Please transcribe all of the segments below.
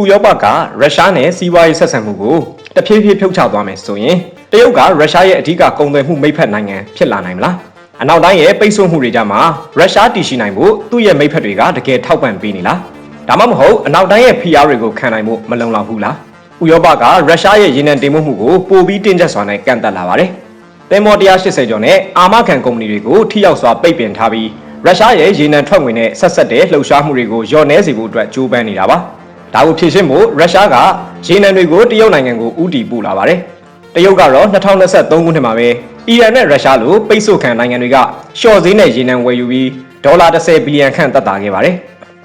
ဥရောပကရုရှားနဲ့စီးပွားရေးဆက်ဆံမှုကိုတဖြည်းဖြည်းဖြုတ်ချသွားမယ်ဆိုရင်တရုတ်ကရုရှားရဲ့အဓိကကုန်သွယ်မှုမိတ်ဖက်နိုင်ငံဖြစ်လာနိုင်မလားအနောက်တိုင်းရဲ့ပိတ်ဆို့မှုတွေကြမှာရုရှားတည်ရှိနိုင်ဖို့သူ့ရဲ့မိတ်ဖက်တွေကတကယ်ထောက်ပံ့ပေးနေလားဒါမှမဟုတ်အနောက်တိုင်းရဲ့ဖိအားတွေကိုခံနိုင်ဖို့မလုံလောက်ဘူးလားဥရောပကရုရှားရဲ့ရေနံတင်ပို့မှုကိုပိုပြီးတင်းကျပ်စွာနဲ့ကန့်သတ်လာပါတယ်သင်္ဘော180ကျော်နဲ့အာမခံကုမ္ပဏီတွေကိုထိရောက်စွာပိတ်ပင်ထားပြီးရုရှားရဲ့ရေနံထွက်ငွေနဲ့ဆက်ဆက်တဲ့လှုပ်ရှားမှုတွေကိုလျော့နှဲစေဖို့အတွက်ကြိုးပမ်းနေတာပါ ဒါကိုဖြည့်ရှင်းဖို့ရုရှားကရေနံတွေကိုတရုတ်နိုင်ငံကိုဥတီပို့လာပါတယ်တရုတ်ကတော့2023ခုနှစ်မှာပဲအီရန်နဲ့ရုရှားလိုပိတ်ဆို့ခံနိုင်ငံတွေကရှော့ဈေးနဲ့ရေနံဝယ်ယူပြီးဒေါ်လာ10ဘီလီယံခန့်သက်သာခဲ့ပါတယ်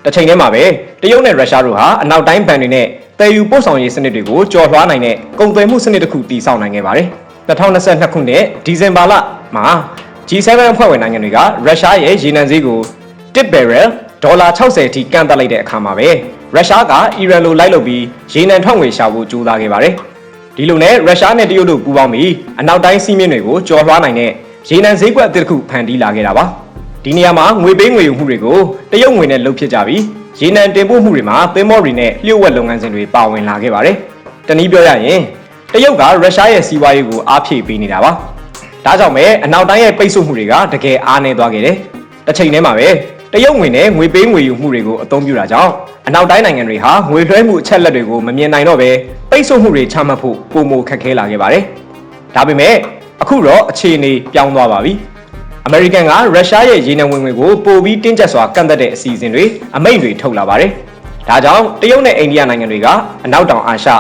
တစ်ချိန်တည်းမှာပဲတရုတ်နဲ့ရုရှားတို့ဟာအနောက်တိုင်းဘဏ်တွေနဲ့တည်ယူပို့ဆောင်ရေးစနစ်တွေကိုကျော်လွှားနိုင်တဲ့ကုန်သွယ်မှုစနစ်တစ်ခုတည်ဆောက်နိုင်ခဲ့ပါတယ်2022ခုနှစ်ဒီဇင်ဘာလမှာ G7 အဖွဲ့ဝင်နိုင်ငံတွေကရုရှားရဲ့ရေနံဈေးကို1 barrel ဒေါ်လာ60အထိကန့်သတ်လိုက်တဲ့အခါမှာပဲ ရုရှားကအီရန်လိုလိုက်လုပ်ပြီးရေနံထွက်ငွေရှာဖို့ကြိုးစားခဲ့ပါတယ်။ဒီလိုနဲ့ရုရှားနဲ့တရုတ်တို့ပူးပေါင်းပြီးအနောက်တိုင်းစီးမြင့်တွေကိုကျော်လွှားနိုင်တဲ့ရေနံဈေးကွက်အသစ်တစ်ခုဖန်တီးလာခဲ့တာပါ။ဒီနေရာမှာငွေပေးငွေယူမှုတွေကိုတရုတ်ငွေနဲ့လုပ်ဖြစ်ကြပြီးရေနံတင်ပို့မှုတွေမှာသင်္ဘောတွေနဲ့လျှို့ဝှက်လုပ်ငန်းစဉ်တွေပါဝင်လာခဲ့ပါတယ်။တနည်းပြောရရင်တရုတ်ကရုရှားရဲ့စီးပွားရေးကိုအားဖြည့်ပေးနေတာပါ။ဒါကြောင့်ပဲအနောက်တိုင်းရဲ့ပိတ်ဆို့မှုတွေကတကယ်အားနည်းသွားခဲ့တယ်။တစ်ချိန်တည်းမှာပဲ တရုတ်ငွေနဲ့ငွေပေးငွေယူမှုတွေကိုအသုံးပြုတာကြောင့်အနောက်တိုင်းနိုင်ငံတွေဟာငွေလွှဲမှုအချက်လက်တွေကိုမမြင်နိုင်တော့ပဲပိတ်ဆို့မှုတွေချမှတ်ဖို့ပုံမခက်ခဲလာခဲ့ပါတယ်။ဒါပေမဲ့အခုတော့အခြေအနေပြောင်းသွားပါပြီ။အမေရိကန်ကရုရှားရဲ့ရေနံဝင်ငွေကိုပိုပြီးတင်းကျပ်စွာကန့်သတ်တဲ့အစီအစဉ်တွေအမိန့်တွေထုတ်လာပါတယ်။ဒါကြောင့်တရုတ်နဲ့အိန္ဒိယနိုင်ငံတွေကအနောက်တောင်အာရှ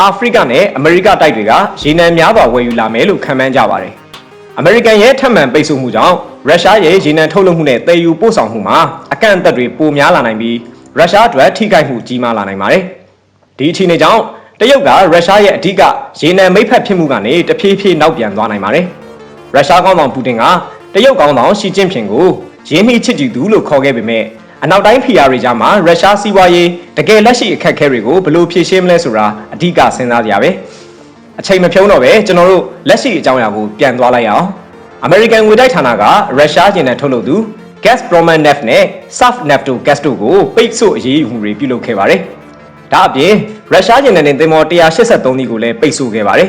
အာဖရိကနဲ့အမေရိကတိုက်တွေကရေနံများစွာဝယ်ယူလာမယ်လို့ခန့်မှန်းကြပါတယ်။ အမေရိကန်ရဲ့ထပ်မံပိတ်ဆို့မှုကြောင့်ရုရှားရဲ့ရေနံထုတ်လုပ်မှုနဲ့တည်ယူပို့ဆောင်မှုမှာအကန့်အသတ်တွေပိုများလာနိုင်ပြီးရုရှားအတွက်ထိခိုက်မှုကြီးမားလာနိုင်ပါတယ်။ဒီအခြေအနေကြောင့်တရုတ်ကရုရှားရဲ့အဓိကရေနံမိတ်ဖက်ဖြစ်မှုကနေတဖြည်းဖြည်းနောက်ပြန်သွားနိုင်ပါတယ်။ရုရှားကောင်းဆောင်ပူတင်ကတရုတ်ကောင်းဆောင်ရှီကျင့်ဖျင်ကိုရင်းနှီးချစ်ကြည်သူလို့ခေါ်ခဲ့ပေမဲ့အနောက်တိုင်းဖီယာတွေကြားမှာရုရှားစီးပွားရေးတကယ်လက်ရှိအခက်အခဲတွေကိုဘယ်လိုဖြေရှင်းမလဲဆိုတာအဓိကစဉ်းစားကြရပဲ အချိန်မဖြုံးတော့ပဲကျွန်တော်တို့လက်ရှိအကြောင်းအရာကိုပြန်သွားလိုက်အောင်အမေရိကန်ငွေတိုက်ဌာနကရုရှားကျင်တဲ့ထုတ်လုပ်သူ Gazpromneft နဲ့ Sovneftegas တို့ကိုပိတ်ဆို့အရေးယူမှုတွေပြုလုပ်ခဲ့ပါတယ်ဒါအပြင်ရုရှားကျင်တဲ့သင်္ဘော183စီးကိုလည်းပိတ်ဆို့ခဲ့ပါတယ်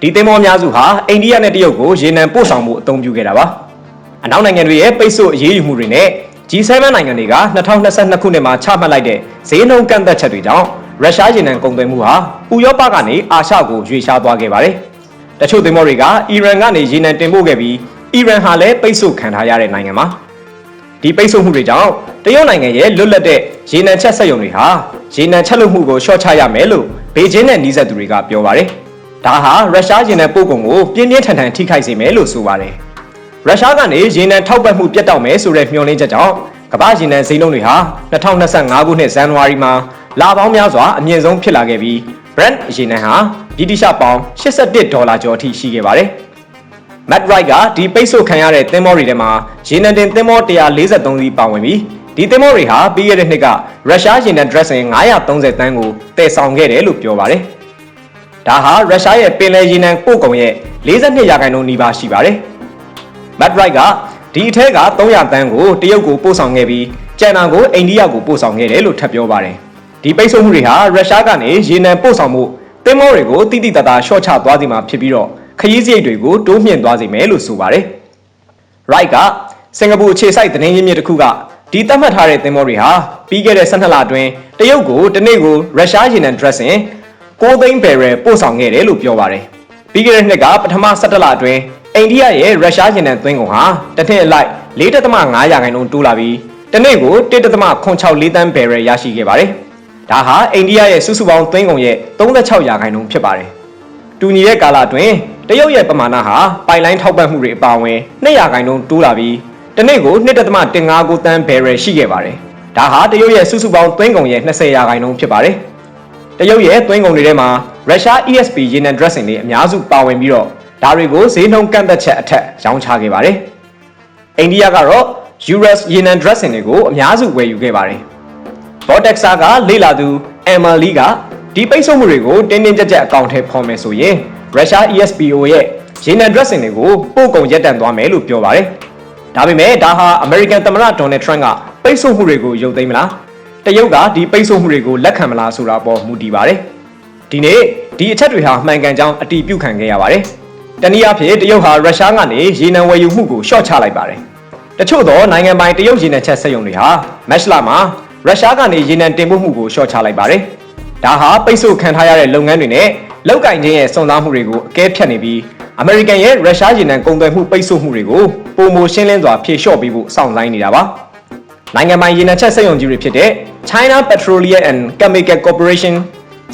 ဒီသင်္ဘောအများစုဟာအိန္ဒိယနဲ့တရုတ်ကိုရေနံပို့ဆောင်မှုအသုံးပြုခဲ့တာပါ။အနောက်နိုင်ငံတွေရဲ့ပိတ်ဆို့အရေးယူမှုတွေနဲ့ G7 နိုင်ငံတွေက2022ခုနှစ်မှာချမှတ်လိုက်တဲ့ဈေးနှုန်းကန့်သက်ချက်တွေကြောင့် ရုရှားရေနံကုန်သွယ်မှုဟာဥရောပကနေအာရှကိုရွေ့ရှားသွားခဲ့ပါတယ်။တချို့သင်္ဘောတွေကအီရန်ကနေရေနံတင်ပို့ခဲ့ပြီးအီရန်ဟာလည်းပိတ်ဆို့ခံထားရတဲ့နိုင်ငံပါ။ဒီပိတ်ဆို့မှုတွေကြောင့်တရုတ်နိုင်ငံရဲ့လွတ်လပ်တဲ့ရေနံချက်ဆက်ရုံတွေဟာရေနံချက်လုပ်မှုကိုရှော့ချရမယ်လို့ဘေကျင်းနဲ့နှီးဆက်သူတွေကပြောပါတယ်။ဒါဟာရုရှားရေနံပို့ကုန်ကိုပြင်းပြင်းထန်ထန်ထိခိုက်စေမယ်လို့ဆိုပါတယ်။ရုရှားကနေရေနံထောက်ပံ့မှုပြတ်တောက်မယ်ဆိုတဲ့မျှော်လင့်ချက်ကြောင့်ကမ္ဘာရေနံဈေးနှုန်းတွေဟာ2025ခုနှစ်ဇန်နဝါရီမှာ လာပေါင်းများစွာအမြင့်ဆုံးဖြစ်လာခဲ့ပြီး Brent ရေနံဟာဗြိတိရှပေါင်81ဒေါ်လာကျော်အထိရှိခဲ့ပါတယ်။ Matt Wright ကဒီပိတ်ဆို့ခံရတဲ့သင်္ဘောတွေထဲမှာရေနံတင်သင်္ဘော143စီးပါဝင်ပြီးဒီသင်္ဘောတွေဟာပြီးခဲ့တဲ့နှစ်ကရုရှားရေနံ dressing 930တန်းကိုတည်ဆောင်ခဲ့တယ်လို့ပြောပါတယ်။ဒါဟာရုရှားရဲ့ပင်လယ်ရေနံပို့ကုန်ရဲ့42ရာခိုင်နှုန်းနီးပါးရှိပါတယ်။ Matt Wright ကဒီအထက်က300တန်းကိုတရုတ်ကိုပို့ဆောင်ခဲ့ပြီးကျန်တာကိုအိန္ဒိယကိုပို့ဆောင်ခဲ့တယ်လို့ထပ်ပြောပါတယ်။ ဒီပိတ်ဆို့မှုတွေဟာရုရှားကနေရေနံပို့ဆောင်မှုသင်္ဘောတွေကိုတိတိတသားရှော့ချသွားစေမှာဖြစ်ပြီးတော့ခရီးစရိတ်တွေကိုတိုးမြှင့်သွားစေမယ်လို့ဆိုပါတယ်။ Wright ကစင်ကာပူအခြေစိုက်သတင်းရင်းမြစ်တစ်ခုကဒီသတ်မှတ်ထားတဲ့သင်္ဘောတွေဟာပြီးခဲ့တဲ့12လအတွင်းတရုတ်ကိုတနေ့ကိုရုရှားရေနံ dressing 6သိန်းဘယ်ရယ်ပို့ဆောင်ခဲ့တယ်လို့ပြောပါတယ်။ပြီးခဲ့တဲ့နှစ်ကပထမ17လအတွင်းအိန္ဒိယရဲ့ရုရှားရေနံသွင်းကုန်ဟာတစ်နှစ်အလိုက်4.5ရာခိုင်နှုန်းတိုးလာပြီးတနေ့ကို1.64တန်းဘယ်ရယ်ရရှိခဲ့ပါတယ်။ ဒါဟာအိန္ဒိယရဲ့စုစုပေါင်းသွင်းကုန်ရဲ့36ရာခိုင်နှုန်းဖြစ်ပါတယ်။တူညီတဲ့ကာလအတွင်းတရုတ်ရဲ့ပမာဏဟာပိုင်လိုင်းထောက်ပံ့မှုတွေအပါအဝင်200ရာခိုင်နှုန်းတိုးလာပြီးတနေ့ကို1.159တန်းဘယ်ရယ်ရှိခဲ့ပါတယ်။ဒါဟာတရုတ်ရဲ့စုစုပေါင်းသွင်းကုန်ရဲ့20ရာခိုင်နှုန်းဖြစ်ပါတယ်။တရုတ်ရဲ့သွင်းကုန်တွေထဲမှာရုရှား ESP ရေနံ dressing တွေအများစုပါဝင်ပြီးတော့ဒါတွေကိုဈေးနှုန်းကန့်သက်ချက်အထက်ရောင်းချခဲ့ပါတယ်။အိန္ဒိယကတော့ US ရေနံ dressing တွေကိုအများစုဝယ်ယူခဲ့ပါတယ်။ Vortexa ကလေ့လာသူ Emily ကဒီပိတ်ဆို့မှုတွေကိုတင်းတင်းကြပ်ကြပ်အကောင့်ထဲဖော်မယ်ဆိုရင်ရုရှား ESPO ရဲ့ရေနံ dressing တွေကိုပို့ကုန်ရပ်တန့်သွားမယ်လို့ပြောပါတယ်။ဒါပေမဲ့ဒါဟာ American သမ္မတ Donald Trump ကပိတ်ဆို့မှုတွေကိုရုပ်သိမ်းမလား။တတရုတ်ကဒီပိတ်ဆို့မှုတွေကိုလက်ခံမလားဆိုတာပေါ်မူတည်ပါတယ်ဒီနေ့ဒီအချက်တွေဟာမှန်ကန်ကြောင်းအတည်ပြုခံခဲ့ရပါတယ်တနည်းအားဖြင့်တရုတ်ဟာရုရှားကနေရေနံဝယ်ယူမှုကိုရှော့ချလိုက်ပါတယ်တချို့သောနိုင်ငံပိုင်တရုတ်ရေနံချက်စက်ရုံတွေဟာမက်ရှလာမှာ ရုရှားကနေရေနံတင်ပို့မှုကိုရှော့ချလိုက်ပါတယ်ဒါဟာပိတ်ဆို့ခံထားရတဲ့လုပ်ငန်းတွေနဲ့လောက်ကင်ခြင်းရဲ့စွန့်စားမှုတွေကိုအကဲဖြတ်နေပြီးအမေရိကန်ရဲ့ရုရှားရေနံကုန်သွယ်မှုပိတ်ဆို့မှုတွေကိုပုံမရှင်းလင်းစွာဖြေလျှော့ပေးဖို့စောင့်ဆိုင်းနေတာပါနိုင်ငံပိုင်ရေနံချက်စက်ရုံကြီးတွေဖြစ်တဲ့ China Petroleum and Chemical Corporation,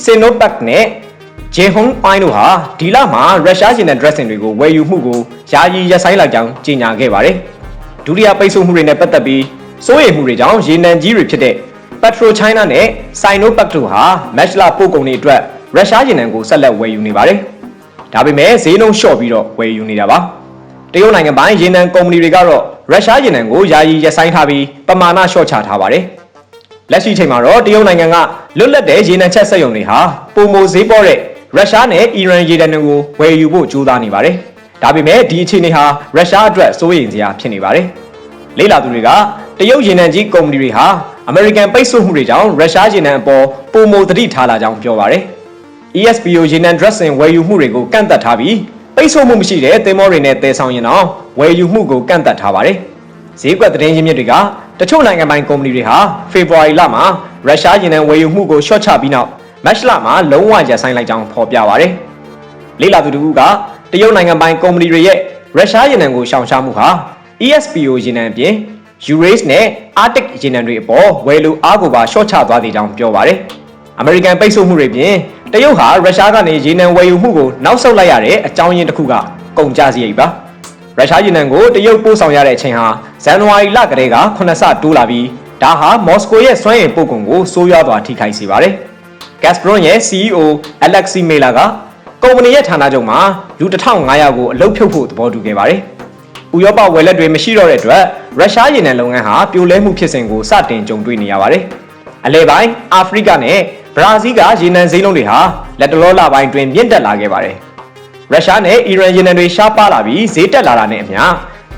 Sinopec နဲ့ Jehong Oil တို့ဟာဒီလမှာရုရှားရေနံ dressing တွေကိုဝယ်ယူမှုကိုယာယီရပ်ဆိုင်းလိုက်ကြောင်းကြေညာခဲ့ပါတယ်။ဒုတိယပိတ်ဆို့မှုတွေနဲ့ပတ်သက်ပြီး စိုးရိမ်မှုတွေကြောင့်ရေနံကြီးတွေဖြစ်တဲ့ Petro China နဲ့ Sinopec တို့ဟာမက်ရှလာပို့ကုန်တွေအတွက်ရုရှားရေနံကိုဆက်လက်ဝယ်ယူနေပါတယ်။ဒါပေမဲ့ဈေးနှုန်းလျှော့ပြီးတော့ဝယ်ယူနေတာပါ။တရုတ်နိုင်ငံပိုင်ရေနံကုမ္ပဏီတွေကတော့ရုရှားရေနံကိုယာယီရပ်ဆိုင်းထားပြီးပမာဏလျှော့ချထားပါတယ်။လက်ရှိချိန်မှာတော့တရုတ်နိုင်ငံကလွတ်လပ်တဲ့ရေနံချက်စက်ရုံတွေဟာပုံမိုဈေးပေါ်တဲ့ရုရှားနဲ့အီရန်ရေနံတွေကိုဝယ်ယူဖို့ကြိုးစားနေပါတယ်။ဒါပေမဲ့ဒီအခြေအနေဟာရုရှားအတွက်စိုးရိမ်စရာဖြစ်နေပါတယ်။ လေ့လာသူတွေကတရုတ်ရေနံကြီးကုမ္ပဏီတွေဟာအမေရိကန်ပိတ်ဆို့မှုတွေကြောင့်ရုရှားရေနံအပေါ်ပုံမိုသတိထားလာကြောင်းပြောပါတယ်။ ESPO ရေနံ dressing ဝယ်ယူမှုတွေကိုကန့်သက်ထားပြီးပိတ်ဆို့မှုမရှိတဲ့သင်္ဘောတွေနဲ့တည်ဆောင်ရင်တော့ဝယ်ယူမှုကိုကန့်သက်ထားပါတယ်။ဈေးကွက်သတင်းရင်းမြစ်တွေကတချို့နိုင်ငံပိုင်ကုမ္ပဏီတွေဟာဖေဖော်ဝါရီလမှာရုရှားရေနံဝယ်ယူမှုကိုရှော့ချပြီးနောက်မတ်လမှာလုံးဝရပ်ဆိုင်းလိုက်ကြောင်းဖော်ပြပါတယ်။လေ့လာသူတို့ကတရုတ်နိုင်ငံပိုင်ကုမ္ပဏီတွေရဲ့ရုရှားရေနံကိုရှောင်ရှားမှုဟာ ESPO ရေနံအပြင် Urals နဲ့ Arctic ရေနံတွေအပေါ်ဝယ်လိုအားကိုပါရှော့ချသွားသေးကြောင်းပြောပါတယ်။အမေရိကန်ပိတ်ဆို့မှုတွေပြင်တရုတ်ဟာရုရှားကနေရေနံဝယ်ယူမှုကိုနောက်ဆုတ်လိုက်ရတဲ့အကြောင်းရင်းတစ်ခုကကုန်ကျစရိတ်ပါရုရှားရေနံကိုတရုတ်ပို့ဆောင်ရတဲ့အချိန်ဟာဇန်နဝါရီလကတည်းက9ဆတိုးလာပြီးဒါဟာမော်စကိုရဲ့စွမ်းအင်ပို့ကုန်ကိုစိုးရွားစွာထိခိုက်စေပါတယ် Gazprom ရဲ့ CEO Alexei Miller ကကုမ္ပဏီရဲ့ဌာနချုပ်မှာလူ1500ကိုအလုပ်ဖြုတ်ဖို့သဘောတူခဲ့ပါတယ် ဥရောပဝယ်လက်တွေမရှိတော့တဲ့အတွက်ရုရှားရေနံလုပ်ငန်းဟာပြိုလဲမှုဖြစ်စဉ်ကိုစတင်ကြုံတွေ့နေရပါတယ်။အလဲပိုင်းအာဖရိကနဲ့ဘရာဇီးကရေနံဈေးနှုန်းတွေဟာလက်တလောလပိုင်းတွင်မြင့်တက်လာခဲ့ပါတယ်။ရုရှားနဲ့အီရန်ရေနံတွေရှားပါလာပြီးဈေးတက်လာတာနဲ့အမျှ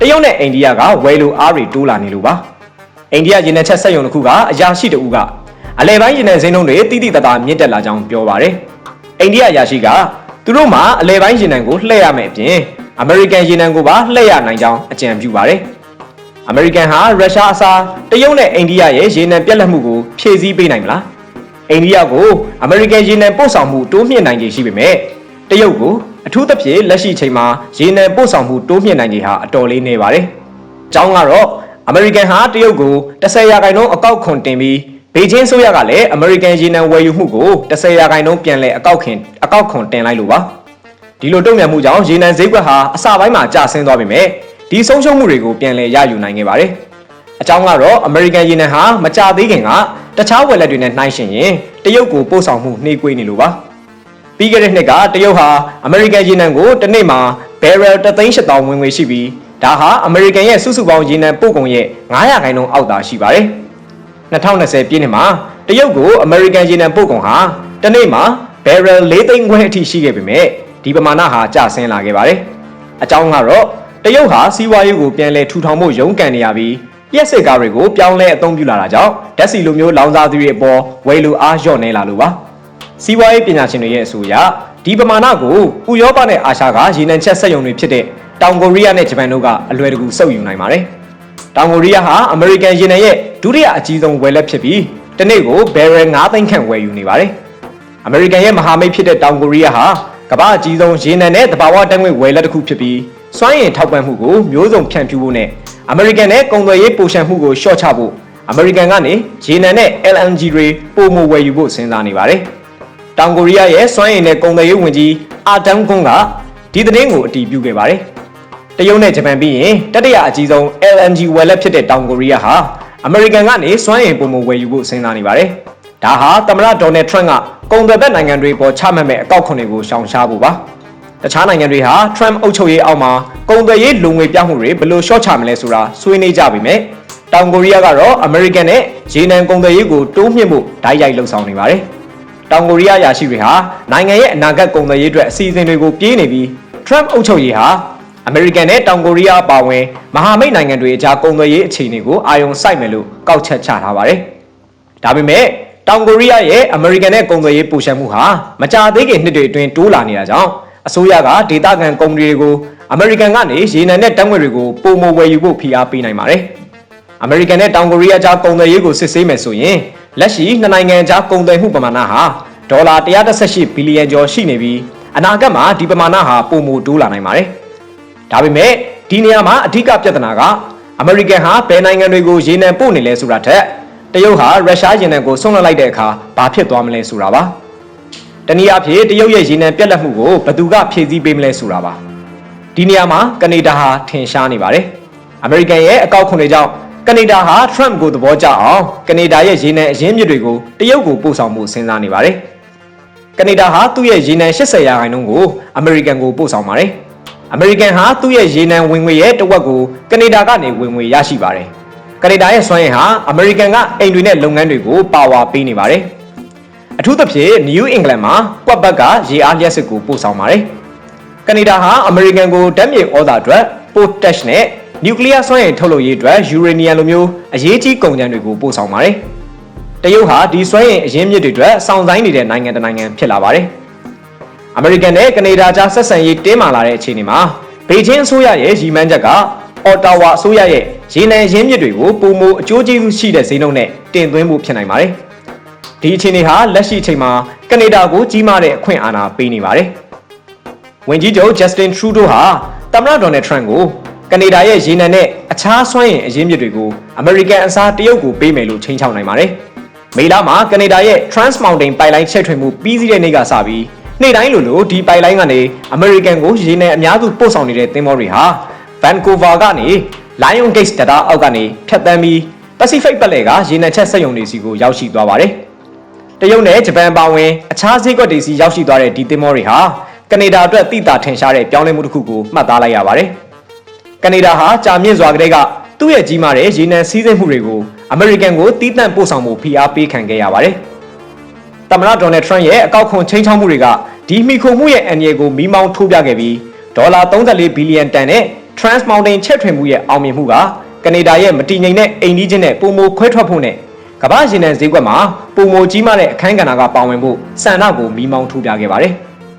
တရုတ်နဲ့အိန္ဒိယကဝယ်လိုအားတွေတိုးလာနေလို့ပါ။အိန္ဒိယရေနံချက်ဆက်ရုံတစ်ခုကအရာရှိတဦးကအလဲပိုင်းရေနံဈေးနှုန်းတွေတိတိတသားမြင့်တက်လာကြောင်းပြောပါတယ်။အိန္ဒိယအရာရှိကသူတို့မှာအလဲပိုင်းရေနံကိုလှည့်ရမယ်အပြင် အမေရိကန်ရေနံကိုပါလှည့်ရနိုင်ကြောင်းအကြံပြုပါတယ်။အမေရိကန်ဟာရုရှားအစားတရုတ်နဲ့အိန္ဒိယရဲ့ရေနံပြက်လက်မှုကိုဖြည့်ဆည်းပေးနိုင်မလား။အိန္ဒိယကိုအမေရိကန်ရေနံပို့ဆောင်မှုတိုးမြင့်နိုင်ခြေရှိပေမဲ့တရုတ်ကိုအထူးသဖြင့်လက်ရှိချိန်မှာရေနံပို့ဆောင်မှုတိုးမြင့်နိုင်ခြေဟာအတော်လေးနေပါတယ်။အကြောင်းကတော့အမေရိကန်ဟာတရုတ်ကို10ရာခိုင်နှုန်းအကောက်ခွန်တင်ပြီးဘေကျင်းဆိုရကလည်းအမေရိကန်ရေနံဝယ်ယူမှုကို10ရာခိုင်နှုန်းပြန်လဲအကောက်ခွန်အကောက်ခွန်တင်လိုက်လို့ပါ။ ဒီလိုတုံ့ပြန်မှုကြောင့်ရေနံဈေးကွက်ဟာအစပိုင်းမှာကျဆင်းသွားပေမဲ့ဒီဆုံးရှုံးမှုတွေကိုပြန်လည်ရယူနိုင်ခဲ့ပါတယ်။အကြောင်းကတော့အမေရိကန်ရေနံဟာမကြသေးခင်ကတခြားဝယ်လက်တွေနဲ့နှိုင်းယှဉ်ရင်တရုတ်ကိုပို့ဆောင်မှုနှေးကွေးနေလို့ပါ။ပြီးခဲ့တဲ့နှစ်ကတရုတ်ဟာအမေရိကန်ရေနံကိုတစ်နေ့မှာ barrel 3,800ဝင်ငွေရှိပြီးဒါဟာအမေရိကန်ရဲ့စုစုပေါင်းရေနံပို့ကုန်ရဲ့900ခိုင်နှုန်းအောက်သာရှိပါတယ်။2020ပြည့်နှစ်မှာတရုတ်ကိုအမေရိကန်ရေနံပို့ကုန်ဟာတစ်နေ့မှာ barrel 4သိန်းခွဲအထိရှိခဲ့ပေမဲ့ ဒီပမာဏဟာကျဆင်းလာခဲ့ပါတယ်။အကြောင်းကတော့တရုတ်ဟာစီးပွားရေးကိုပြန်လည်ထူထောင်ဖို့ရုန်းကန်နေရပြီးရက်စစ်ကားတွေကိုပြောင်းလဲအသုံးပြုလာတာကြောင့်ဓာတ်ဆီလိုမျိုးလောင်စာသူတွေအပေါ်ဝယ်လိုအားလျော့နေလာလို့ပါ။စီးပွားရေးပညာရှင်တွေရဲ့အဆိုအရဒီပမာဏကိုဥရောပနဲ့အာရှကရေနံချက်စက်ရုံတွေဖြစ်တဲ့တောင်ကိုရီးယားနဲ့ဂျပန်တို့ကအလွယ်တကူစုပ်ယူနိုင်ပါတယ်။တောင်ကိုရီးယားဟာအမေရိကန်ရေနံရဲ့ဒုတိယအကြီးဆုံးဝယ်လက်ဖြစ်ပြီးတနေ့ကိုဘယ်ရယ်9သိန်းခန့်ဝယ်ယူနေပါတယ်။အမေရိကန်ရဲ့မဟာမိတ်ဖြစ်တဲ့တောင်ကိုရီးယားဟာ ကမ္ဘာအကြီးဆုံးရေနံနဲ့တဘာဝတန်းငွေဝယ်လက်တစ်ခုဖြစ်ပြီးစွမ်းရည်ထောက်ပံ့မှုကိုမျိုးစုံဖြန့်ဖြူးဖို့နဲ့အမေရိကန်နဲ့ကုန်သွယ်ရေးပိုရှံမှုကိုရှော့ချဖို့အမေရိကန်ကနေရေနံနဲ့ LNG တွေပိုမိုဝယ်ယူဖို့စဉ်းစားနေပါတယ်။တောင်ကိုရီးယားရဲ့စွမ်းရည်နဲ့ကုန်သွယ်ရေးဝန်ကြီးအာတမ်ကွန်းကဒီသတင်းကိုအတည်ပြုခဲ့ပါတယ်။တရုတ်နဲ့ဂျပန်ပြီးရင်တတိယအကြီးဆုံး LNG ဝယ်လက်ဖြစ်တဲ့တောင်ကိုရီးယားဟာအမေရိကန်ကနေစွမ်းရည်ပိုမိုဝယ်ယူဖို့စဉ်းစားနေပါတယ်။ ဒါဟာသမ္မတဒေါ်နယ်ထရန့်ကကုန်သွယ်ဘက်နိုင်ငံတွေပေါ်ချမှတ်မဲ့အကောက်ခွန်တွေကိုရှောင်ရှားဖို့ပါ။တခြားနိုင်ငံတွေဟာ Trump အုပ်ချုပ်ရေးအောက်မှာကုန်သွယ်ရေးလူငွေပြမှုတွေဘယ်လိုရှော့ချမလဲဆိုတာဆွေးနွေးကြပြီမဲ့တောင်ကိုရီးယားကတော့အမေရိကန်နဲ့ရေနံကုန်သွယ်ရေးကိုတိုးမြှင့်ဖို့ဓာတ်ရိုက်လှုံ့ဆော်နေပါတယ်။တောင်ကိုရီးယားရာရှိတွေဟာနိုင်ငံရဲ့အနာဂတ်ကုန်သွယ်ရေးအတွက်အစီအစဉ်တွေကိုပြေးနေပြီး Trump အုပ်ချုပ်ရေးဟာအမေရိကန်နဲ့တောင်ကိုရီးယားပါဝင်မဟာမိတ်နိုင်ငံတွေအကြားကုန်သွယ်ရေးအခြေအနေကိုအာရုံစိုက်မယ်လို့ကောက်ချက်ချထားပါတယ်။ဒါပေမဲ့ တောင်ကိုရီးယားရဲ့အမေရိကန်နဲ့ကုန်သွယ်ရေးပိုရှံမှုဟာမကြာသေးခင်နှစ်တွေအတွင်းတိုးလာနေတာကြောင့်အစိုးရကဒေသခံကုမ္ပဏီတွေကိုအမေရိကန်ကနေရေနံနဲ့တပ်ငွေတွေကိုပုံမဝယ်ယူဖို့ဖိအားပေးနိုင်ပါတယ်။အမေရိကန်နဲ့တောင်ကိုရီးယားကြားကုန်သွယ်ရေးကိုစစ်ဆေးမယ်ဆိုရင်လက်ရှိနှစ်နိုင်ငံကြားကုန်သွယ်မှုပမာဏဟာဒေါ်လာ118ဘီလီယံကျော်ရှိနေပြီးအနာဂတ်မှာဒီပမာဏဟာပုံမတိုးလာနိုင်ပါတယ်။ဒါပေမဲ့ဒီနေရာမှာအဓိကပြဿနာကအမေရိကန်ဟာဘယ်နိုင်ငံတွေကိုရေနံပို့နေလဲဆိုတာထက် တရုတ်ဟာရုရှားရေနံကိုဆွန့်လွတ်လိုက်တဲ့အခါဘာဖြစ်သွားမလဲဆိုတာပါ။တနည်းအားဖြင့်တရုတ်ရဲ့ရေနံပြက်လက်မှုကိုဘယ်သူကဖြည့်ဆည်းပေးမလဲဆိုတာပါ။ဒီနေရာမှာကနေဒါဟာထင်ရှားနေပါတယ်။အမေရိကန်ရဲ့အကောက်ခွန်တွေကြောင့်ကနေဒါဟာ Trump ကိုသဘောကျအောင်ကနေဒါရဲ့ရေနံအရင်းမြစ်တွေကိုတရုတ်ကိုပို့ဆောင်မှုစဉ်းစားနေပါတယ်။ကနေဒါဟာသူ့ရဲ့ရေနံ80ရာခိုင်နှုန်းကိုအမေရိကန်ကိုပို့ဆောင်ပါတယ်။အမေရိကန်ဟာသူ့ရဲ့ရေနံဝင်ငွေရဲ့တစ်ဝက်ကိုကနေဒါကနေဝင်ငွေရရှိပါတယ်။ ကနေဒါရဲ့စွမ်းရည်ဟာအမေရိကန်ကအိမ်တွေနဲ့လုပ်ငန်းတွေကိုပါဝါပေးနေပါတယ်။အထူးသဖြင့် New England မှာကွက်ဘက်ကရေအားလျှက်စစ်ကိုပို့ဆောင်ပါတယ်။ကနေဒါဟာအမေရိကန်ကိုဓာတ်မြေဩဇာအတွက် potash နဲ့နျူကလ িয়ার စွမ်းရည်ထုတ်လုပ်ရေးအတွက်ယူရေနီယံလိုမျိုးအရေးကြီးကုန်ကျန်တွေကိုပို့ဆောင်ပါတယ်။တရုတ်ဟာဒီစွမ်းရည်အရင်းမြစ်တွေအတွက်စောင့်ဆိုင်နေတဲ့နိုင်ငံတစ်နိုင်ငံဖြစ်လာပါတယ်။အမေရိကန်နဲ့ကနေဒါကြားဆက်ဆံရေးတင်းမာလာတဲ့အခြေအနေမှာဘေကျင်းအစိုးရရဲ့ရည်မှန်းချက်က အော်တာဝါအစိုးရရဲ့ရေနံရင်းမြစ်တွေကိုပုံမအကျိုးကျေးဇူးရှိတဲ့ဈေးနှုန်းနဲ့တင်သွင်းဖို့ဖြစ်နိုင်ပါတယ်။ဒီအခြေအနေဟာလက်ရှိအချိန်မှာကနေဒါကိုကြီးမားတဲ့အခွင့်အာဏာပေးနေပါတယ်။ဝန်ကြီးချုပ် Justin Trudeau ဟာသမ္မတဒေါ်နယ်ထရန့်ကိုကနေဒါရဲ့ရေနံနဲ့အခြားစွမ်းအင်အရင်းမြစ်တွေကိုအမေရိကန်အစားတရုတ်ကိုပေးမယ်လို့ချိန်ချောက်နိုင်ပါတယ်။မေလမှာကနေဒါရဲ့ Trans Mountain ပိုက်လိုင်းချက်ထွင်မှုပြီးစီးတဲ့နေ့ကစပြီးနေ့တိုင်းလိုလိုဒီပိုက်လိုင်းကနေအမေရိကန်ကိုရေနံအများစုပို့ဆောင်နေတဲ့သင်္ဘောတွေဟာ Vancouver ကနေ Lion Gate တံတားအောက်ကနေဖြတ်တန်းပြီး Pacific ပတ်လည်ကရေနံချက်စက်ရုံတွေစီကိုရောက်ရှိသွားပါတယ်။တရုတ်နဲ့ဂျပန်ပါဝင်အခြားဈေးကွက်တွေစီရောက်ရှိသွားတဲ့ဒီသင်္ဘောတွေဟာကနေဒါအတွက်တိတာထင်ရှားတဲ့ပြောင်းလဲမှုတစ်ခုကိုမှတ်သားလိုက်ရပါတယ်။ကနေဒါဟာကြာမြင့်စွာကတည်းကသူ့ရဲ့ကြီးမားတဲ့ရေနံစည်းစိမ်မှုတွေကိုအမေရိကန်ကိုတီးတန့်ပို့ဆောင်မှုဖိအားပေးခံခဲ့ရပါတယ်။သမ္မတဒေါ်နယ်ထရန့်ရဲ့အကောက်ခွန်ချင်းချောင်းမှုတွေကဒီမိခုံမှုရဲ့အန်ရယ်ကိုမီးမောင်းထိုးပြခဲ့ပြီးဒေါ်လာ34ဘီလီယံတန်နဲ့ Trans Mountain ချက်ထွင်မှုရဲ့အောင်မြင်မှုကကနေဒါရဲ့မတည်ငြိမ်တဲ့အိမ်ကြီးချင်းနဲ့ပုံမိုခွဲထွက်ဖို့နဲ့ကမ္ဘာရေနံဈေးကွက်မှာပုံမိုကြီးမားတဲ့အခန်းကဏ္ဍကပါဝင်ဖို့စံနှကိုမီးမောင်းထိုးပြခဲ့ပါတယ်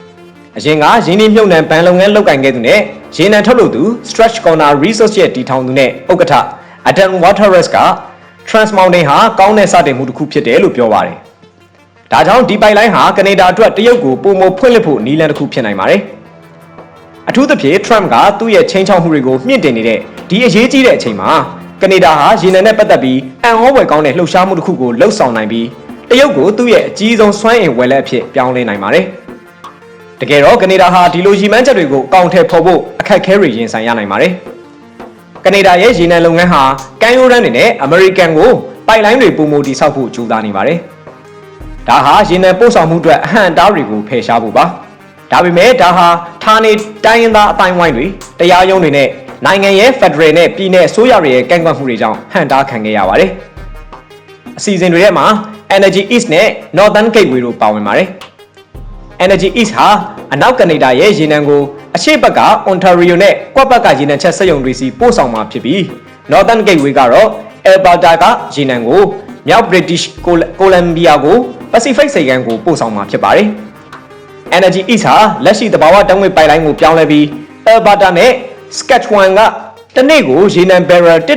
။အရင်ကရင်းနှီးမြှုပ်နှံဘဏ်လုပ်ငန်းလုပ်ကိုင်ခဲ့သူနဲ့ရေနံထုတ်လုပ်သူ Stretch Corner Resource ရဲ့တည်ထောင်သူနဲ့ဥက္ကဋ္ဌ Adam Waterous က Trans Mountain ဟာကောင်းတဲ့စတင်မှုတစ်ခုဖြစ်တယ်လို့ပြောပါတယ်။ဒါကြောင့်ဒီပိုက်လိုင်းဟာကနေဒါအတွက်တရုတ်ကိုပုံမဖွင့်လှစ်ဖို့နည်းလမ်းတစ်ခုဖြစ်နိုင်ပါတယ်။ အထူးသဖြင့် Trump ကသူ့ရဲ့ချင်းချောက်မှုတွေကိုမြင့်တင်နေတဲ့ဒီအရေးကြီးတဲ့အချိန်မှာကနေဒါဟာရေနံနဲ့ပတ်သက်ပြီးအံ့ဩဖွယ်ကောင်းတဲ့လှုပ်ရှားမှုတစ်ခုကိုလှုပ်ဆောင်နိုင်ပြီးတရုတ်ကိုသူ့ရဲ့အကြီးဆုံးစွမ်းအင်ဝယ်လက်အဖြစ်ပြောင်းလဲနိုင်ပါတယ်။တကယ်တော့ကနေဒါဟာဒီလိုရည်မှန်းချက်တွေကိုအကောင့်ထဲဖော်ဖို့အခက်အခဲတွေရင်ဆိုင်ရနိုင်ပါတယ်။ကနေဒါရဲ့ရေနံလုပ်ငန်းဟာကမ်းရိုးတန်းတွေနဲ့အမေရိကန်ကိုပိုက်လိုင်းတွေပုံမူတည်ဆောက်ဖို့ကြိုးစားနေပါတယ်။ဒါဟာရေနံပို့ဆောင်မှုအတွက်အဟန့်အတားတွေကိုဖယ်ရှားဖို့ပါ။ ဒါပေမဲ့ဒါဟာဌာနေတိုင်းရင်းသားအတိုင်းဝိုင်းတွေတရားရုံးတွေနဲ့နိုင်ငံရဲ့ Federal နဲ့ပြည်내အစိုးရတွေရဲ့ကန့်ကွက်မှုတွေကြောင့်ဟန်တားခံခဲ့ရပါတယ်။အစီအစဉ်တွေထဲမှာ Energy East နဲ့ Northern Gateway တို့ပါဝင်ပါတယ်။ Energy East ဟာအနောက်ကနေဒါရဲ့ရေနံကိုအရှေ့ဘက်က Ontario နဲ့ကွက်ဘက်ကရေနံချက်စက်ရုံတွေစီပို့ဆောင်မှာဖြစ်ပြီး Northern Gateway ကတော့ Alberta ကရေနံကိုမြောက် British Columbia ကို Pacific ဆိပ်ကမ်းကိုပို့ဆောင်မှာဖြစ်ပါတယ်။ Energy East ဟာလက်ရှိတဘာဝတံငွေပိုက်လိုင်းကိုပြောင်းလဲပြီး Alberta နဲ့ Saskatchewan ကတနေ့ကိုရေနံ barrel 1.3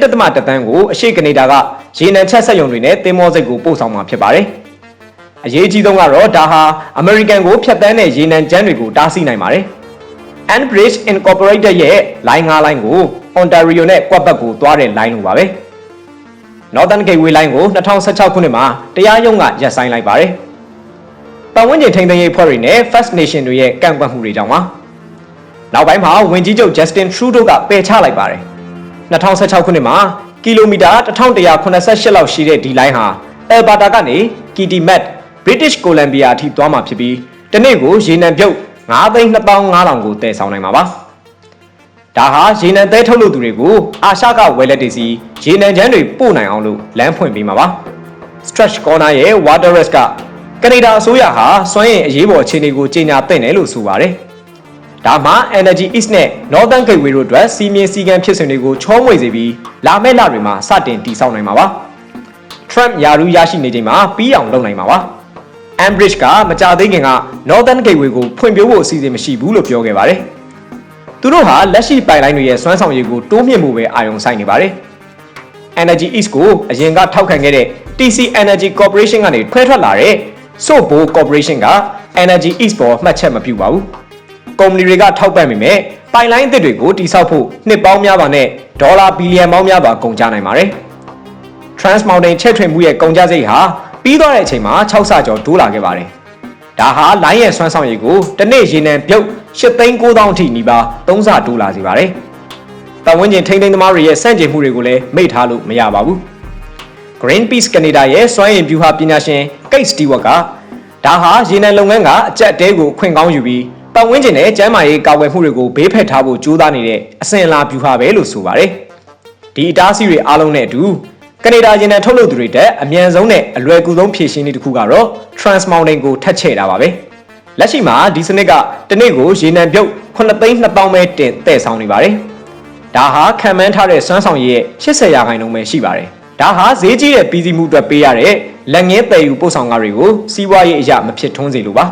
တန်းကိုအရှိကနေဒါကရေနံချက်ဆက်ရုံတွေနဲ့သင်္ဘောစိတ်ကိုပို့ဆောင်မှာဖြစ်ပါတယ်။အရေးကြီးဆုံးကတော့ဒါဟာ American ကိုဖျက်ဆီးတဲ့ရေနံကျန်းတွေကိုတားဆီးနိုင်ပါတယ်။ Enbridge Incorporated ရဲ့လိုင်း9လိုင်းကို Ontario နဲ့ကွက်ဘက်ကိုသွားတဲ့လိုင်းလိုပါပဲ။ Northern Gateway လိုင်းကို2016ခုနှစ်မှာတရားရုံးကရပ်ဆိုင်းလိုက်ပါတယ်။ ပတ်ဝန်းကျင်ထိန်းသိမ်းရေးဖွဲ့တွေနဲ့ First Nation တွေရဲ့ကန့်ကွက်မှုတွေကြောင့်ပါ။နောက်ပိုင်းမှာဝန်ကြီးချုပ် Justin Trudeau ကပယ်ချလိုက်ပါတယ်2016ခုနှစ်မှာကီလိုမီတာ1188လောက်ရှိတဲ့ဒီလိုင်းဟာအယ်ဘာတာကနေကီတီမက် British Columbia အထိသွားမှာဖြစ်ပြီးတနေ့ကိုရေနံပြုတ်9,25000ကိုတည်ဆောင်နိုင်မှာပါဒါဟာရေနံသဲထုတ်လုပ်သူတွေကိုအာရှကဝယ်လက်တွေစီရေနံချမ်းတွေပို့နိုင်အောင်လို့လမ်းဖွင့်ပေးမှာပါ Stretch Corner ရဲ့ Waterres က ကနေဒါအစိုးရဟာစွမ်းအင်အရေးပေါ်အခြေအနေကိုကြေညာသင့်တယ်လို့ဆိုပါတယ်။ဒါမှ Energy East နဲ့ Northern Gateway တို့အတွက်စီမင်းစည်းကမ်းဖြစ်စဉ်တွေကိုချောမွေစေပြီးလာမယ့်လတွေမှာစတင်တည်ဆောက်နိုင်မှာပါ Trump ယာရူးရရှိနေချိန်မှာပြီးအောင်လုပ်နိုင်မှာပါ။ Ambridge ကမကြသေးခင်က Northern Gateway ကိုဖွင့်ပြဖို့အစီအစဉ်မရှိဘူးလို့ပြောခဲ့ပါတယ်။သူတို့ဟာလက်ရှိပိုင်လိုင်းတွေရဲ့စွမ်းဆောင်ရည်ကိုတိုးမြှင့်မှုပဲအာရုံစိုက်နေပါတယ်။ Energy East ကိုအရင်ကထောက်ခံခဲ့တဲ့ TC Energy Corporation ကနေခွဲထွက်လာတဲ့ Sobo Corporation က Energy East ပေါ်မှတ်ချက်မပြုပါဘူး။ကုမ္ပဏီတွေကထောက်ပံ့ပေမဲ့ပိုင်လိုင်းအသစ်တွေကိုတိစောက်ဖို့နှစ်ပေါင်းများစွာနဲ့ဒေါ်လာဘီလီယံပေါင်းများစွာကုန်ကျနိုင်ပါတယ်။ Trans Mountain ချက်ထွင်မှုရဲ့ကုန်ကျစရိတ်ဟာပြီးသွားတဲ့အချိန်မှာ6ဆကျော်တိုးလာခဲ့ပါတယ်။ဒါဟာလိုင်းရဲ့စွမ်းဆောင်ရည်ကိုတစ်နေ့ရေနံပြုတ်8,900အထိနီးပါး3ဆတိုးလာစေပါတယ်။ပတ်ဝန်းကျင်ထိန်းသိမ်းသမားတွေရဲ့စန့်ကျင်မှုတွေကိုလည်းမိတ်ထားလို့မရပါဘူး။ Greenpeace Canada ရဲ့စွမ်းအင်ဗျူဟာပညာရှင် Kate Stewart ကဒါဟာရေနံလုပ်ငန်းကအကြက်တဲကိုအခွင့်ကောင်းယူပြီးပတ်ဝန်းကျင်နဲ့ကျန်းမာရေးကာကွယ်မှုတွေကိုဘေးဖက်ထားဖို့ကြိုးစားနေတဲ့အစဉ်အလာဗျူဟာပဲလို့ဆိုပါတယ်။ဒီအတားအဆီးတွေအားလုံးနဲ့အတူကနေဒါရေနံထုတ်လုပ်သူတွေတက်အမြန်ဆုံးနဲ့အလွယ်ကူဆုံးဖြည့်ရှင်းနည်းတစ်ခုကတော့ Trans Mountain ကိုထပ်ချဲ့တာပါပဲ။လက်ရှိမှာဒီစနစ်ကတစ်နေ့ကိုရေနံပြုတ်9သိန်း2000ပဲတင်တဲ့ဆောင်နေပါတယ်။ဒါဟာခံမှန်းထားတဲ့စွမ်းဆောင်ရည်ရဲ့80ရာခိုင်နှုန်းပဲရှိပါတယ်။ ဒါဟာဈေးကြီးတဲ့ပြည်စည်းမှုအတွက်ပေးရတဲ့လက်ငင်းပယ်ယူပို့ဆောင်ကားတွေကိုစီးပွားရေးအရာမဖြစ်ထွန်းစေလိုပါ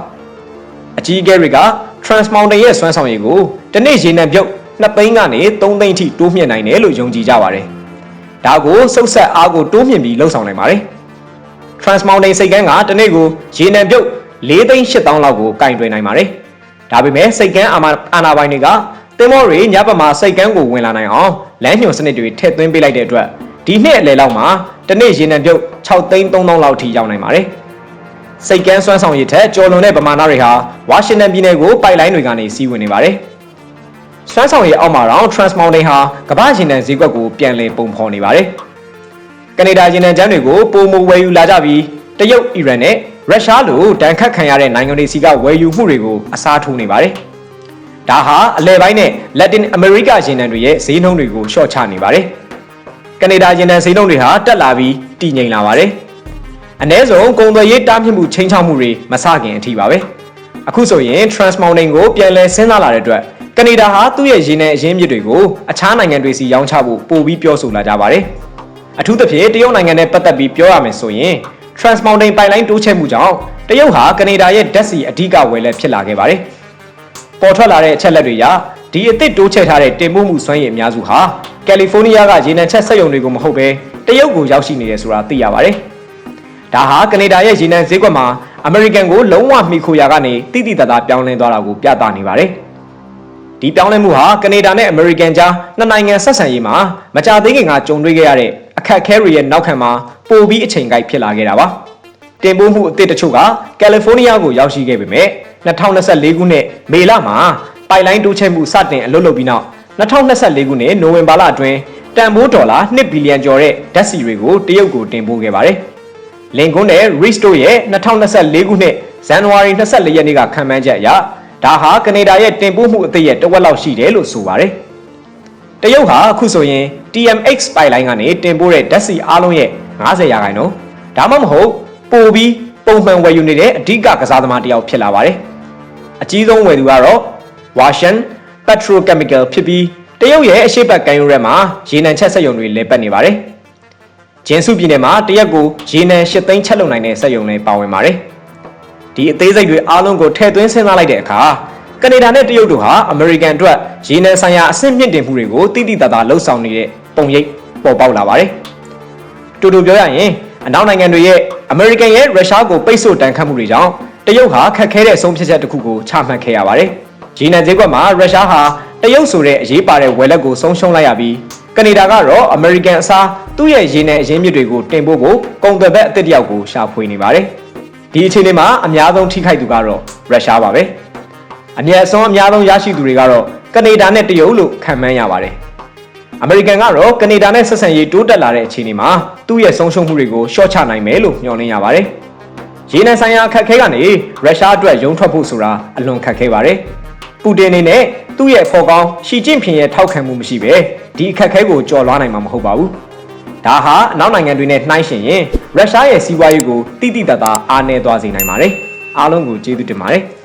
။အကြီးအကဲတွေက Trans Mountain ရဲ့စွမ်းဆောင်ရည်ကိုတစ်နေ့ရေနံပြုတ်2သိန်းကနေ3သိန်းထိတိုးမြှင့်နိုင်တယ်လို့ယုံကြည်ကြပါတယ်။ဒါကိုစုပ်ဆက်အားကိုတိုးမြှင့်ပြီးလှုပ်ဆောင်နိုင်ပါတယ်။ Trans Mountain စိတ်ကမ်းကတစ်နေ့ကိုရေနံပြုတ်4သိန်း8000လောက်ကိုကင်တွယ်နိုင်ပါတယ်။ဒါပေမဲ့စိတ်ကမ်းအာအာနာပိုင်းတွေကတင်မောတွေညဘက်မှာစိတ်ကမ်းကိုဝင်လာနိုင်အောင်လမ်းညွှန်စနစ်တွေထည့်သွင်းပေးလိုက်တဲ့အတွက် ဒီနှစ်အလယ်လောက်မှာတစ်နေ့ရေနံပြုတ်6သိန်း3000လောက်ထိရောက်နိုင်ပါတယ်။စိတ်ကမ်းစွမ်းဆောင်ရည်ထက်ကျော်လွန်တဲ့ပမာဏတွေဟာဝါရှင်တန်ပြည်နယ်ကိုပိုက်လိုင်းတွေကနေစီးဝင်နေပါတယ်။စွမ်းဆောင်ရည်အောက်မှာတော့ Trans Mountain ဟာကမ္ဘာရေနံဈေးကွက်ကိုပြန်လည်ပုံဖော်နေပါတယ်။ကနေဒါရေနံကျန်းတွေကိုပုံမဝယ်ယူလာကြပြီးတရုတ်၊အီရန်နဲ့ရုရှားလိုတန်ခတ်ခံရတဲ့နိုင်ငံတွေစီကဝယ်ယူမှုတွေကိုအစားထိုးနေပါတယ်။ဒါဟာအလဲပိုင်းနဲ့ Latin America ရေနံတွေရဲ့ဈေးနှုန်းတွေကိုရှော့ချနေပါတယ်။ ကနေဒါရေနံဈေးနှုန်းတွေဟာတက်လာပြီးတည်ငြိမ်လာပါတယ်။အ ਨੇ ဆုံးကုန်သွယ်ရေးတားမြစ်မှုချင်းချောက်မှုတွေမစခင်အထိပါပဲ။အခုဆိုရင် Trans Mountain ကိုပြန်လည်ဆင်းလာလာတဲ့အတွက်ကနေဒါဟာသူ့ရဲ့ရေနံအရင်းမြစ်တွေကိုအခြားနိုင်ငံတွေစီရောင်းချဖို့ပို့ပြီးပြောဆိုလာကြပါတယ်။အထူးသဖြင့်တရုတ်နိုင်ငံနဲ့ပတ်သက်ပြီးပြောရမယ်ဆိုရင် Trans Mountain ပိုင်လိုင်းတိုးချဲ့မှုကြောင့်တရုတ်ဟာကနေဒါရဲ့ဓာတ်ဆီအဓိကဝယ်လက်ဖြစ်လာခဲ့ပါတယ်။ပေါ်ထွက်လာတဲ့အချက်လက်တွေအရ ဒီအသစ်တိုးချဲ့ထားတဲ့တင်ပို့မှုစွမ်းရည်အများစုဟာကယ်လီဖိုးနီးယားကရေနံချက်စက်ရုံတွေကိုမဟုတ်ဘဲတရုတ်ကိုရောက်ရှိနေတယ်ဆိုတာသိရပါတယ်။ဒါဟာကနေဒါရဲ့ရေနံဈေးကွက်မှာအမေရိကန်ကိုလုံးဝမှီခိုရာကနေတိတိတသားပြောင်းလဲသွားတာကိုပြသနေပါတယ်။ဒီပြောင်းလဲမှုဟာကနေဒါနဲ့အမေရိကန်ကြားနှစ်နိုင်ငံဆက်ဆံရေးမှာမကြသေးခင်ကကြုံတွေ့ခဲ့ရတဲ့အခက်အခဲတွေရဲ့နောက်ခံမှာပိုပြီးအချိန်ကိုက်ဖြစ်လာခဲ့တာပါ။တင်ပို့မှုအသစ်တချို့ကကယ်လီဖိုးနီးယားကိုရောက်ရှိခဲ့ပေမဲ့2024ခုနှစ်မေလမှာ ပိုက်လိုင်းတိုးချဲ့မှုစတင်အလုပ်လုပ်ပြီးနောက်2024ခုနှစ်နိုဝင်ဘာလအတွင်းတန်ဖိုးဒေါ်လာ2ဘီလီယံကျော်တဲ့ဓာတ်ဆီတွေကိုတရုတ်ကိုတင်ပို့ခဲ့ပါတယ်။လင်ကွန်းနဲ့ Risto ရဲ့2024ခုနှစ်ဇန်နဝါရီ24ရက်နေ့ကခံမှန်းချက်အရဒါဟာကနေဒါရဲ့တင်ပို့မှုအသစ်ရဲ့တဝက်လောက်ရှိတယ်လို့ဆိုပါတယ်။တရုတ်ဟာအခုဆိုရင် TMX ပိုက်လိုင်းကနေတင်ပို့တဲ့ဓာတ်ဆီအားလုံးရဲ့90ရာခိုင်နှုန်းဒါမှမဟုတ်ပိုပြီးပုံမှန်ဝယ်ယူနေတဲ့အဓိကကစားသမားတစ်ယောက်ဖြစ်လာပါတယ်။အကြီးဆုံးဝယ်သူကတော့ Washan Petrochemical ဖြစ်ပြီးတရုတ်ရဲ့အရှိတ်ကံယူရက်မှာရေနံချက်စက်ရုံတွေလဲပတ်နေပါတယ်။ဂျင်းစုပြည်နယ်မှာတရက်ကိုရေနံ၈သိန်းချက်လုံနိုင်တဲ့စက်ရုံတွေပါဝင်ပါတယ်။ဒီအသေးစိတ်တွေအားလုံးကိုထည့်သွင်းစဉ်းစားလိုက်တဲ့အခါကနေဒါနဲ့တရုတ်တို့ဟာအမေရိကန်အတွက်ရေနံဆိုင်ရာအဆင့်မြင့်တင်မှုတွေကိုတိတိတသားလှုပ်ဆောင်နေတဲ့ပုံရိပ်ပေါ်ပေါက်လာပါတယ်။တူတူပြောရရင်အနောက်နိုင်ငံတွေရဲ့အမေရိကန်ရဲ့ရုရှားကိုပိတ်ဆို့တန်ခတ်မှုတွေကြောင့်တရုတ်ဟာခက်ခဲတဲ့အဆုံးဖြတ်ချက်တစ်ခုကိုချမှတ်ခဲ့ရပါတယ်။ ရေနံဈေးကွက်မှာရုရှားဟာတရုတ်ဆိုတဲ့အရေးပါတဲ့ဝယ်လက်ကိုဆုံးရှုံးလိုက်ရပြီးကနေဒါကတော့အမေရိကန်အစားသူ့ရဲ့ရေနံအရင်းမြစ်တွေကိုတင်ပို့ဖို့ကုန်သွယ်ဘက်အသစ်တယောက်ကိုရှာဖွေနေပါတယ်။ဒီအခြေအနေမှာအများဆုံးထိခိုက်သူကတော့ရုရှားပါပဲ။အမြဲဆုံးအများဆုံးရရှိသူတွေကတော့ကနေဒါနဲ့တရုတ်လို့ခံမှန်းရပါတယ်။အမေရိကန်ကတော့ကနေဒါနဲ့ဆက်ဆံရေးတိုးတက်လာတဲ့အခြေအနေမှာသူ့ရဲ့ဆုံးရှုံးမှုတွေကိုရှော့ချနိုင်မယ်လို့မျှော်လင့်ရပါတယ်။ရေနံဆိုင်ရာအခက်အခဲကနေရုရှားအတွက်ရုံထွက်ဖို့ဆိုတာအလွန်ခက်ခဲပါတယ်။ ပူတင်အနေနဲ့သူ့ရဲ့ဖော်ကောင်းရှီကျင့်ဖင်ရဲ့ထောက်ခံမှုမရှိပဲဒီအခက်အခဲကိုကျော်လွှားနိုင်မှာမဟုတ်ပါဘူး။ဒါဟာအနောက်နိုင်ငံတွေနဲ့နှိုင်းယှဉ်ရင်ရုရှားရဲ့စီးပွားရေးကိုတိတိတတ်တာအားနည်းသွားစေနိုင်ပါတယ်။အားလုံးကိုကျေးဇူးတင်ပါတယ်။